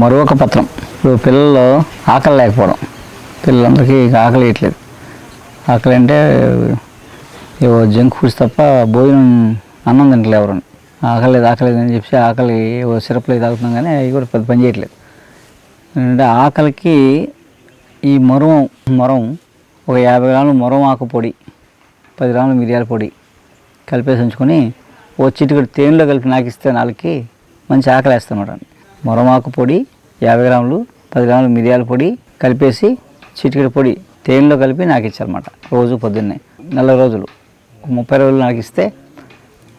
మరొక పత్రం. ఇప్పుడు పిల్లలు ఆకలి లేకపోవడం. పిల్లలందరికీ ఇక ఆకలి వేయట్లేదు ఆకలి అంటే ఏవో జంక్ ఫుడ్స్ తప్ప భోజనం అన్నం తింటలేదు ఎవరు. ఆకలి లేదు ఆకలి అని చెప్పి ఆకలి ఏవో సిరప్లు తాగుతున్నాం కానీ అవి కూడా పెద్ద పని చేయట్లేదు. అంటే ఆకలికి ఈ మొరం మొరం ఒక యాభై గ్రాములు మొరం ఆకు పొడి పది గ్రాములు మిరియాల పొడి కలిపేసి ఉంచుకొని ఓ చిటికెడు తేనెలో కలిపి నాకిస్తే నాలుగుకి మంచి ఆకలి వేస్తామన్నమాట మొరమాకు పొడి యాభై గ్రాములు పది గ్రాములు మిరియాల పొడి కలిపేసి చిటికెడు పొడి తేనెలో కలిపి నాకు ఇచ్చారన్నమాట రోజు పొద్దున్నే నెల రోజులు. ముప్పై రోజులు నాకు ఇస్తే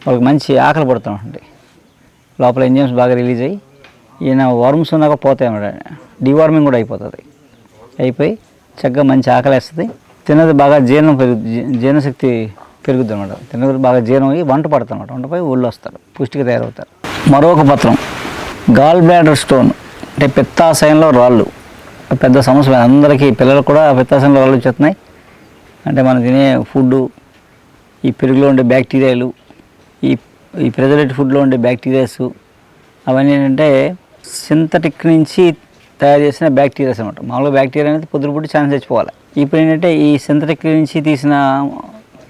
వాళ్ళకి మంచి ఆకలి పడుతుంది లోపల ఎంజైమ్స్ బాగా రిలీజ్ అయ్యి ఈయన వర్మ్స్ ఉన్నాక పోతాయి అన్నమాట. డివార్మింగ్ కూడా అయిపోతుంది. అయిపోయి చక్కగా మంచి ఆకలి వేస్తుంది. తిన్నది బాగా జీర్ణం పెరుగు జీర్ణశక్తి పెరుగుద్ది అనమాట తిన్నది బాగా జీర్ణం అయ్యి వంట పడుతుంది అనమాట వంటపై ఊళ్ళో వస్తారు. పుష్టిగా తయారవుతారు. మరొక పత్రం. గాల్ బ్లాడర్ స్టోన్ అంటే పిత్తాశయంలో రాళ్ళు. పెద్ద సమస్య. అందరికీ పిల్లలు కూడా పిత్తాశయంలో రాళ్ళు వచ్చేస్తున్నాయి. అంటే మనం తినే ఫుడ్ ఈ పెరుగులో ఉండే బ్యాక్టీరియాలు ఈ ఈ ప్రెజరేట్ ఫుడ్లో ఉండే బ్యాక్టీరియాస్ అవన్నీ ఏంటంటే సింథటిక్ నుంచి తయారు చేసిన బ్యాక్టీరియాస్ అనమాట మామూలుగా బ్యాక్టీరియా అనేది పొద్దున పుట్టి ఛాన్స్ చచ్చిపోవాలి ఇప్పుడు ఏంటంటే ఈ సింథటిక్ నుంచి తీసిన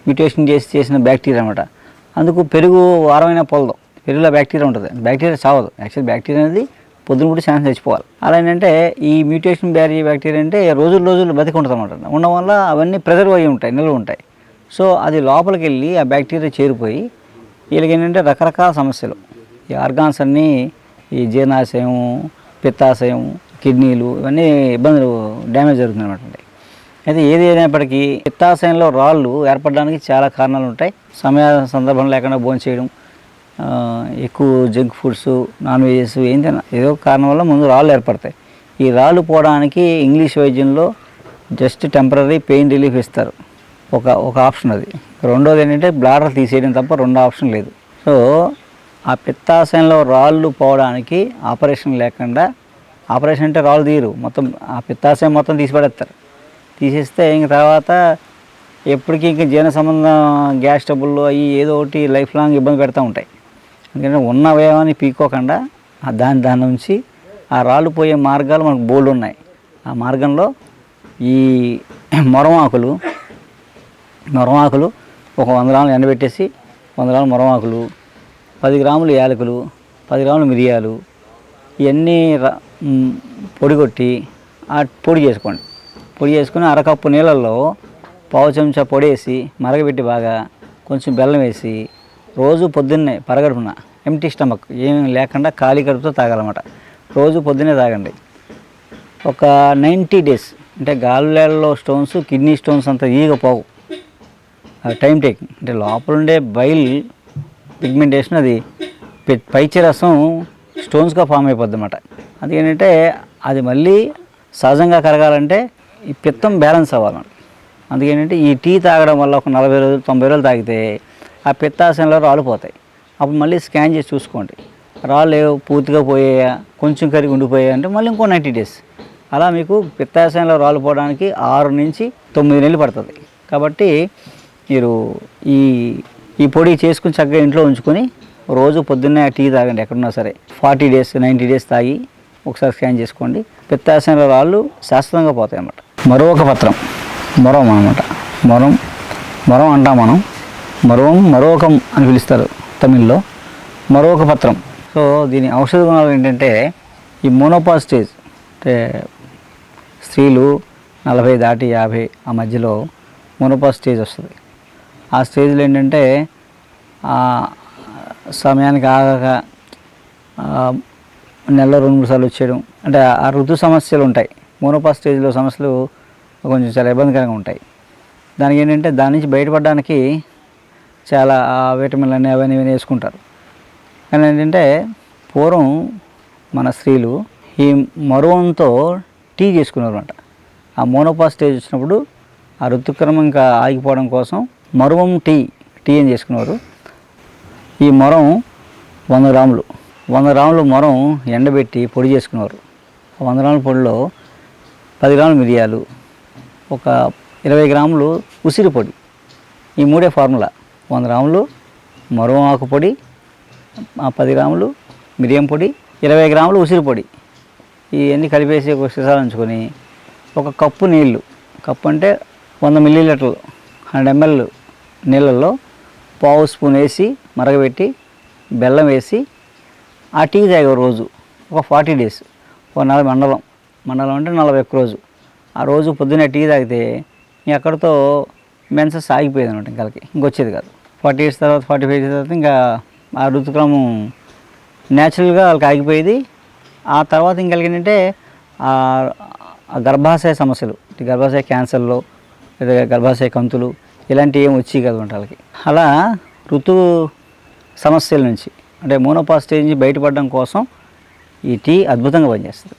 మ్యూటేషన్ చేసి చేసిన బ్యాక్టీరియా అనమాట అందుకు పెరుగు వారమైన పొలదు. పెరుగులో బ్యాక్టీరియా ఉంటుంది. బ్యాక్టీరియా చావదు యాక్చువల్ బ్యాక్టీరియా అనేది పొద్దున కూడా ఛాన్స్ చచ్చిపోవాలి అలా ఏంటంటే ఈ మ్యూటేషన్ బ్యారీ బ్యాక్టీరియా అంటే రోజులు రోజులు బతికి ఉంటుంది అనమాట ఉండడం వల్ల అవన్నీ ప్రెజర్వ్ అయ్యి ఉంటాయి నిల్వ ఉంటాయి. సో అది లోపలికి వెళ్ళి ఆ బ్యాక్టీరియా చేరిపోయి వీళ్ళకి ఏంటంటే రకరకాల సమస్యలు. ఈ ఆర్గాన్స్ అన్నీ ఈ జీర్ణాశయం పిత్తాశయం కిడ్నీలు ఇవన్నీ ఇబ్బందులు డ్యామేజ్ జరుగుతుందన్నమాట అండి. అయితే ఏది అయినప్పటికీ పిత్తాశయంలో రాళ్ళు ఏర్పడడానికి చాలా కారణాలు ఉంటాయి. సమయ సందర్భం లేకుండా భోజనం చేయడం ఎక్కువ జంక్ ఫుడ్స్ నాన్ వెజెస్ ఏంటైనా ఏదో కారణం వల్ల ముందు రాళ్ళు ఏర్పడతాయి. ఈ రాళ్ళు పోవడానికి ఇంగ్లీష్ వైద్యంలో జస్ట్ టెంపరీ పెయిన్ రిలీఫ్ ఇస్తారు. ఒక ఒక ఆప్షన్ అది. రెండోది ఏంటంటే బ్లాడర్ తీసేయడం తప్ప రెండో ఆప్షన్ లేదు. సో ఆ పిత్తాశయంలో రాళ్ళు పోవడానికి ఆపరేషన్ లేకుండా ఆపరేషన్ అంటే రాళ్ళు తీయరు. మొత్తం ఆ పిత్తాశయం మొత్తం తీసిపడేస్తారు తీసేస్తే ఇంక తర్వాత ఎప్పటికీ ఇంక జీర్ణ సంబంధం గ్యాస్ ట్రబుల్ అవి ఏదో ఒకటి లైఫ్ లాంగ్ ఇబ్బంది పెడతా ఉంటాయి. ఎందుకంటే ఉన్న అవయవాన్ని పీక్కోకుండా ఆ దాని దాని నుంచి ఆ రాళ్ళు పోయే మార్గాలు మనకు బోల్డ్ ఉన్నాయి. ఆ మార్గంలో ఈ మొరమాకులు మొరమాకులు ఒక వంద గ్రాములు ఎండబెట్టేసి వంద గ్రాములు మొరమాకులు పది గ్రాములు యాలకులు పది గ్రాములు మిరియాలు ఇవన్నీ పొడిగొట్టి పొడి కొట్టి ఆ పొడి చేసుకోండి. పొడి చేసుకుని అరకప్పు నీళ్ళల్లో పావు చెంచా పొడి వేసి మరగబెట్టి బాగా కొంచెం బెల్లం వేసి రోజు పొద్దున్నే పరగడుపున ఎంటీ స్టమక్ ఏం లేకుండా ఖాళీ కడుపుతో తాగాలన్నమాట. రోజు పొద్దున్నే తాగండి. ఒక నైంటీ డేస్ అంటే గాలులేళ్ళలో స్టోన్స్ కిడ్నీ స్టోన్స్ అంత ఈగ పోవు. టైం టేకింగ్ అంటే లోపల ఉండే బైల్ పిగ్మెంటేషన్ అది పె- పైచి రసం స్టోన్స్గా ఫామ్ అయిపోద్ది అనమాట అది ఏంటంటే అది మళ్ళీ సహజంగా కరగాలంటే ఈ పిత్తం బ్యాలెన్స్ అవ్వాలన్నమాట. అందుకేంటంటే ఈ టీ తాగడం వల్ల ఒక నలభై రోజులు తొంభై రోజులు తాగితే ఆ పిత్తాశయంలో రాళ్ళు పోతాయి. అప్పుడు మళ్ళీ స్కాన్ చేసి చూసుకోండి. రాళ్ళు పూర్తిగా పోయాయా కొంచెం కరిగి ఉండిపోయాయి అంటే మళ్ళీ ఇంకో నైంటీ డేస్. అలా మీకు పిత్తాశయంలో రాళ్ళు పోవడానికి ఆరు నుంచి తొమ్మిది నెలలు పడుతుంది. కాబట్టి మీరు ఈ ఈ పొడి చేసుకుని చక్కగా ఇంట్లో ఉంచుకొని రోజు పొద్దున్నే టీ తాగండి. ఎక్కడున్నా సరే ఫార్టీ డేస్ నైంటీ డేస్ తాగి ఒకసారి స్కాన్ చేసుకోండి. పిత్తాశయంలో రాళ్ళు శాశ్వతంగా పోతాయి అన్నమాట మరొక పత్రం మొరం అనమాట. మొరం మొరం అంటాం మనం. మరోం మరొకం అని పిలుస్తారు తమిళ్ళో. మరొక పత్రం. సో దీని ఔషధ గుణాలు ఏంటంటే ఈ మోనోపాజ్ స్టేజ్ అంటే స్త్రీలు నలభై దాటి యాభై ఆ మధ్యలో మోనోపాజ్ స్టేజ్ వస్తుంది. ఆ స్టేజ్లో ఏంటంటే ఆ సమయానికి ఆగాక నెలలో రెండు మూడు సార్లు వచ్చేయడం అంటే ఆ ఋతు సమస్యలు ఉంటాయి. మోనోపాజ్ స్టేజ్లో సమస్యలు కొంచెం చాలా ఇబ్బందికరంగా ఉంటాయి. దానికి ఏంటంటే దాని నుంచి బయటపడడానికి చాలా ఆ విటమిన్లు అవన్నీ ఇవన్నీ వేసుకుంటారు. కానీ ఏంటంటే పూర్వం మన స్త్రీలు ఈ మరువంతో టీ చేసుకునేవారు అంట ఆ మోనోపా స్టేజ్ వచ్చినప్పుడు ఆ ఋతుక్రమంగా ఇంకా ఆగిపోవడం కోసం మరువం టీ టీ అని చేసుకునేవారు. ఈ మొరం వంద గ్రాములు. వంద గ్రాములు మొరం ఎండబెట్టి పొడి చేసుకునేవారు. వంద గ్రాముల పొడిలో పది గ్రాములు మిరియాలు ఒక ఇరవై గ్రాములు ఉసిరి పొడి. ఈ మూడే ఫార్ములా. వంద గ్రాములు మరో ఆకు పొడి ఆ పది గ్రాములు మిరియం పొడి ఇరవై గ్రాములు ఉసిరి పొడి. ఇవన్నీ కలిపేసి ఒక సీసాలు ఉంచుకొని ఒక కప్పు నీళ్ళు కప్పు అంటే వంద మిల్లీ లీటర్లు హండ్రెడ్ ఎంఎల్ నీళ్ళల్లో పావు స్పూన్ వేసి మరగబెట్టి బెల్లం వేసి ఆ టీ తాగే రోజు ఒక ఫార్టీ డేస్ ఒక నలభై మండలం మండలం అంటే నలభై ఒక్క రోజు. ఆ రోజు పొద్దున్నే టీ తాగితే ఎక్కడితో మెన్సెస్ ఆగిపోయేది అనమాట ఇంకలకి ఇంకొచ్చేది కాదు. ఫార్టీ ఇయర్స్ తర్వాత ఫార్టీ ఫైవ్ ఇయర్స్ తర్వాత ఇంకా ఆ ఋతుక్రమం న్యాచురల్గా వాళ్ళకి ఆగిపోయేది. ఆ తర్వాత ఇంకా ఏంటంటే ఆ గర్భాశయ సమస్యలు. గర్భాశయ క్యాన్సర్లో లేదా గర్భాశయ కంతులు ఇలాంటివి ఏమి వచ్చాయి కదా వాళ్ళకి. అలా ఋతు సమస్యల నుంచి అంటే మోనోపా స్టేజ్ నుంచి బయటపడడం కోసం ఈ టీ అద్భుతంగా పనిచేస్తుంది.